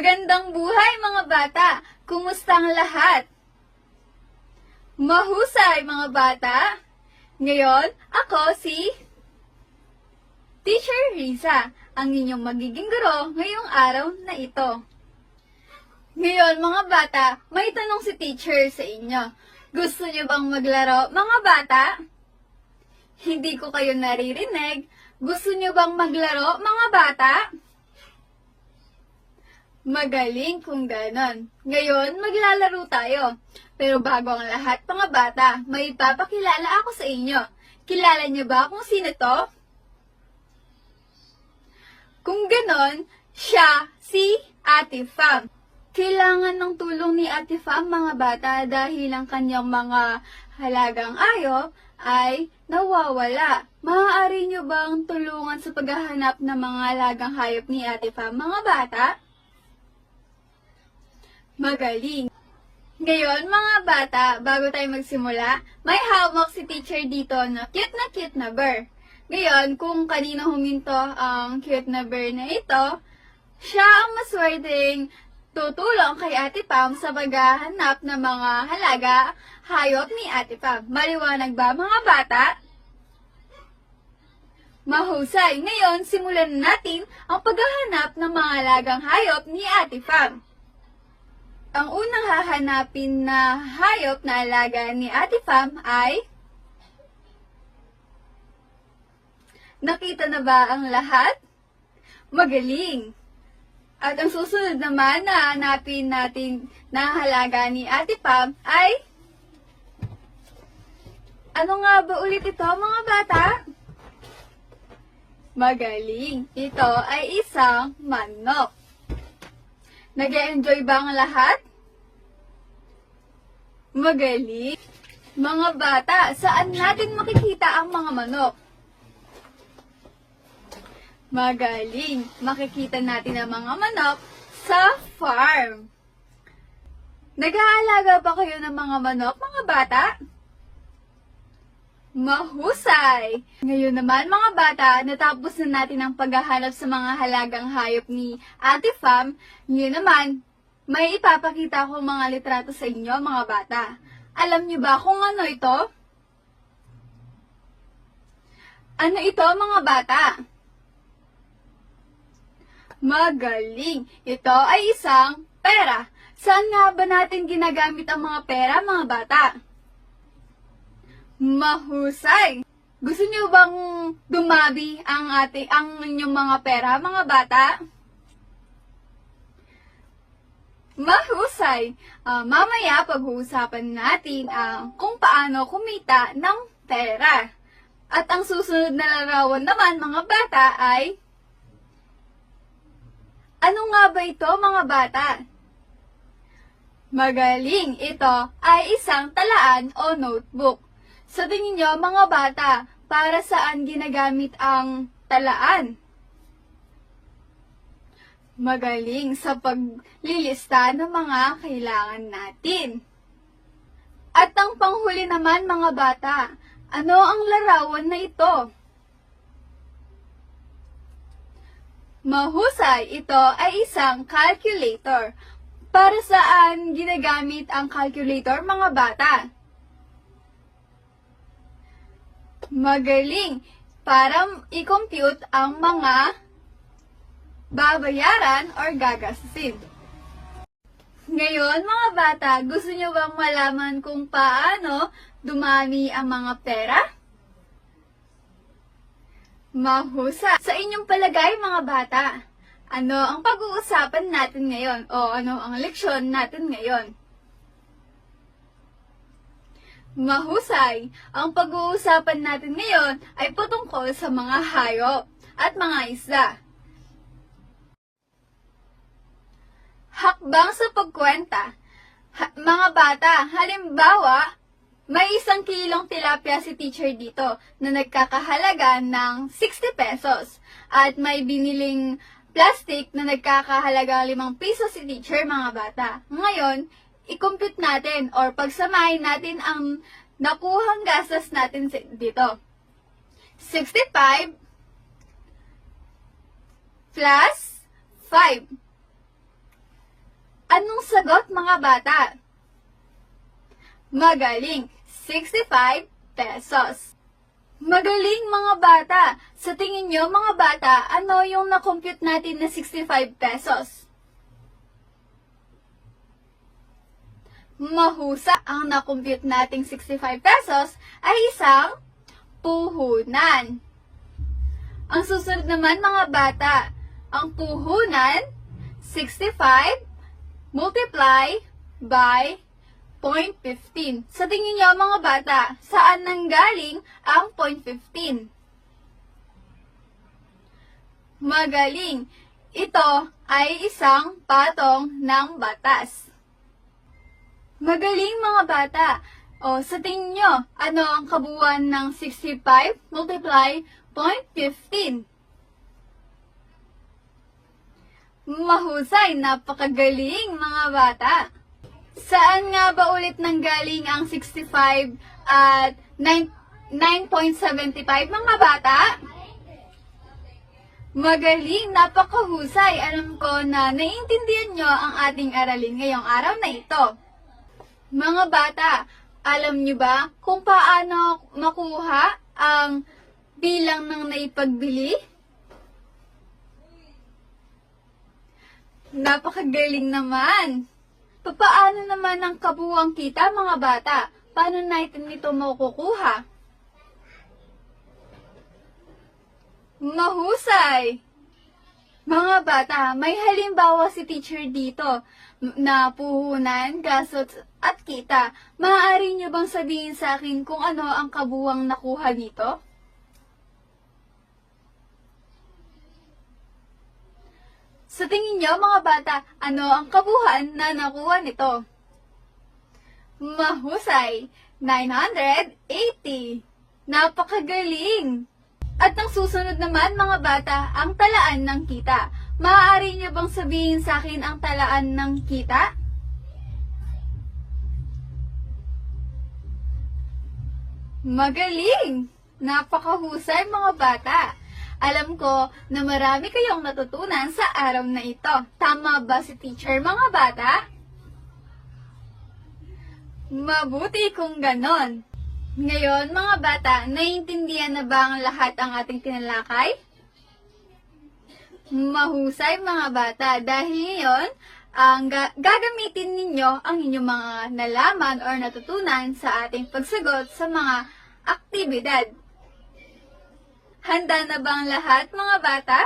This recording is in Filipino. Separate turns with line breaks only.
Magandang buhay mga bata! Kumusta ang lahat? Mahusay mga bata! Ngayon, ako si Teacher Risa, ang inyong magiging guro ngayong araw na ito. Ngayon mga bata, may tanong si teacher sa inyo. Gusto niyo bang maglaro mga bata? Hindi ko kayo naririnig. Gusto niyo bang maglaro mga bata? Magaling kung ganon. Ngayon, maglalaro tayo. Pero bago ang lahat, mga bata, may papakilala ako sa inyo. Kilala niyo ba kung sino to? Kung ganon, siya si Ate Fam. Kailangan ng tulong ni Ate Fam, mga bata, dahil ang kanyang mga halagang ayo ay nawawala. Maaari niyo bang tulungan sa paghahanap ng mga halagang hayop ni Ate Fam, mga bata? Magaling. Ngayon, mga bata, bago tayo magsimula, may hawak si teacher dito na cute na cute na bear. Ngayon, kung kanino huminto ang cute na bear na ito, siya ang maswerteng tutulong kay Ate Pam sa paghahanap ng mga halaga hayop ni Ate Pam. Maliwanag ba, mga bata? Mahusay. Ngayon, simulan na natin ang paghahanap ng mga halagang hayop ni Ate Pam. Ang unang hahanapin na hayop na alaga ni Ate Pam ay Nakita na ba ang lahat? Magaling! At ang susunod naman na hanapin natin na halaga ni Ate Pam ay Ano nga ba ulit ito mga bata? Magaling! Ito ay isang manok. Nag enjoy ba ang lahat? Magaling! Mga bata, saan natin makikita ang mga manok? Magaling! Makikita natin ang mga manok sa farm. Nag-aalaga ba kayo ng mga manok, mga bata? Mahusay! Ngayon naman mga bata, natapos na natin ang paghahanap sa mga halagang hayop ni Ate Fam. Ngayon naman, may ipapakita ko mga litrato sa inyo mga bata. Alam niyo ba kung ano ito? Ano ito mga bata? Magaling! Ito ay isang pera. Saan nga ba natin ginagamit ang mga pera mga bata? Mahusay! Gusto niyo bang dumabi ang ating ang inyong mga pera, mga bata? Mahusay! Ah, mamaya pag-uusapan natin ang kung paano kumita ng pera. At ang susunod na larawan naman, mga bata, ay Ano nga ba ito, mga bata? Magaling! Ito ay isang talaan o notebook. Sa tingin mga bata, para saan ginagamit ang talaan? Magaling sa paglilista ng mga kailangan natin. At ang panghuli naman, mga bata, ano ang larawan na ito? Mahusay, ito ay isang calculator. Para saan ginagamit ang calculator, mga bata? Magaling! Para i-compute ang mga babayaran or gagastusin. Ngayon, mga bata, gusto niyo bang malaman kung paano dumami ang mga pera? Mahusa. Sa inyong palagay, mga bata, ano ang pag-uusapan natin ngayon o ano ang leksyon natin ngayon? Mahusay! Ang pag-uusapan natin ngayon ay patungkol sa mga hayop at mga isda. Hakbang sa pagkwenta. Ha- mga bata, halimbawa, may isang kilong tilapia si teacher dito na nagkakahalaga ng 60 pesos. At may biniling plastic na nagkakahalaga 5 piso si teacher mga bata. Ngayon, i-compute natin or pagsamahin natin ang nakuhang gastos natin dito. 65 plus 5. Anong sagot mga bata? Magaling, 65 pesos. Magaling mga bata. Sa tingin nyo mga bata, ano yung na-compute natin na 65 pesos? Mahusa ang na-compute nating 65 pesos ay isang puhunan. Ang susunod naman mga bata, ang puhunan, 65 multiply by 0.15. Sa tingin niyo mga bata, saan nanggaling ang 0.15? Magaling. Ito ay isang patong ng batas. Magaling mga bata. O, sa tingin nyo, ano ang kabuuan ng 65 multiply 0.15? Mahusay, napakagaling mga bata. Saan nga ba ulit nanggaling ang 65 at 9 9.75 mga bata? Magaling, napakahusay. Alam ko na naiintindihan nyo ang ating aralin ngayong araw na ito. Mga bata, alam nyo ba kung paano makuha ang bilang ng naipagbili? Napakagaling naman! Papaano naman ang kabuwang kita mga bata? Paano natin ito makukuha? Mahusay! Mga bata, may halimbawa si teacher dito na puhunan, gastos at kita. Maaari niyo bang sabihin sa akin kung ano ang kabuwang nakuha nito? Sa tingin niyo mga bata, ano ang kabuhan na nakuha nito? Mahusay! 980! Napakagaling! At ang susunod naman mga bata, ang talaan ng kita. Maaari niyo bang sabihin sa akin ang talaan ng kita? Magaling! Napakahusay mga bata! Alam ko na marami kayong natutunan sa araw na ito. Tama ba si teacher mga bata? Mabuti kung ganon. Ngayon, mga bata, naiintindihan na ba ang lahat ang ating tinalakay? Mahusay mga bata dahil ngayon, ang ga- gagamitin ninyo ang inyong mga nalaman or natutunan sa ating pagsagot sa mga aktibidad. Handa na ba ang lahat mga bata?